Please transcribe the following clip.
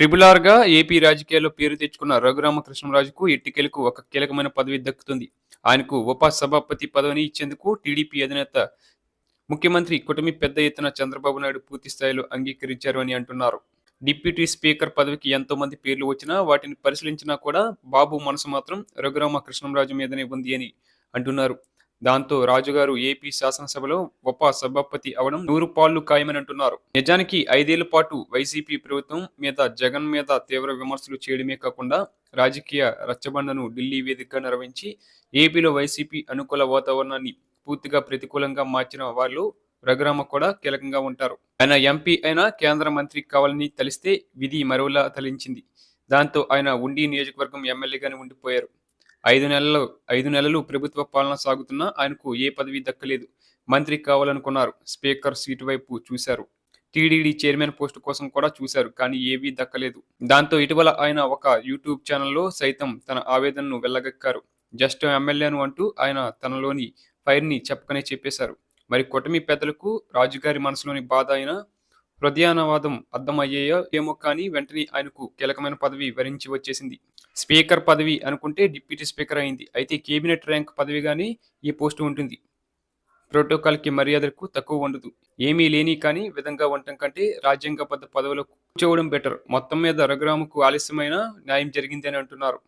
ట్రిపుల్గా AP రాజకీయాల్లో పేరు తెచ్చుకున్న రఘురామకృష్ణరాజుకు ఎట్టికెలకు ఒక కీలకమైన పదవి దక్కుతుంది. ఆయనకు ఉప సభాపతి పదవిని ఇచ్చేందుకు టీడీపీ అధినేత ముఖ్యమంత్రి కుటుంబి పెద్ద ఎత్తున చంద్రబాబు నాయుడు పూర్తి స్థాయిలో అంగీకరించారు అని అంటున్నారు. డిప్యూటీ స్పీకర్ పదవికి ఎంతో మంది పేర్లు వచ్చినా వాటిని పరిశీలించినా కూడా బాబు మనసు మాత్రం రఘురామ కృష్ణరాజు మీదనే ఉంది అని అంటున్నారు. దాంతో రాజుగారు ఏపీ శాసనసభలో ఉప సభాపతి అవడం నూరు పాళ్ళు ఖాయమని అంటున్నారు నిజానికి ఐదేళ్ళ పాటు వైసీపీ ప్రభుత్వం మీద జగన్ మీద తీవ్ర విమర్శలు చేయడమే కాకుండా రాజకీయ రచ్చబండను ఢిల్లీ వేదికగా నిర్వహించి ఏపీలో వైసీపీ అనుకూల వాతావరణాన్ని పూర్తిగా ప్రతికూలంగా మార్చిన వాళ్ళు రఘురామ కూడా కీలకంగా ఉంటారు. ఆయన ఎంపీ అయినా కేంద్ర మంత్రి కావాలని తలిస్తే విధి మరోలా తలించింది దాంతో ఆయన ఉండి నియోజకవర్గం ఎమ్మెల్యేగానే ఉండిపోయారు. ఐదు నెలలు ఐదు నెలలు ప్రభుత్వ పాలన సాగుతున్నా ఆయనకు ఏ పదవి దక్కలేదు. మంత్రి కావాలనుకున్నారు. స్పీకర్ సీటు వైపు చూశారు. టీడీడీ చైర్మన్ పోస్టు కోసం కూడా చూశారు కానీ ఏవీ దక్కలేదు. దాంతో ఇటీవల ఆయన ఒక యూట్యూబ్ ఛానల్లో సైతం తన ఆవేదనను వెళ్ళగక్కారు జస్ట్ ఎమ్మెల్యేను అంటూ ఆయన తనలోని ఫైర్ని చెప్పకనే చెప్పేశారు. మరి కూటమి పెద్దలకు రాజుగారి మనసులోని బాధ అయిన ప్రధానవాదం అర్థమయ్యాయో ఏమో కానీ వెంటనే ఆయనకు కీలకమైన పదవి వరించి వచ్చేసింది. స్పీకర్ పదవి అనుకుంటే డిప్యూటీ స్పీకర్ అయింది. అయితే కేబినెట్ ర్యాంక్ పదవిగానే ఈ పోస్టు ఉంటుంది. ప్రోటోకాల్కి మర్యాదలకు తక్కువ ఉండదు. ఏమీ లేని కానీ విధంగా ఉండటం కంటే రాజ్యాంగబద్ధ పదవులకు కూర్చోవడం బెటర్. మొత్తం మీద రఘురాముకు ఆలస్యమైన న్యాయం జరిగింది అని అంటున్నారు.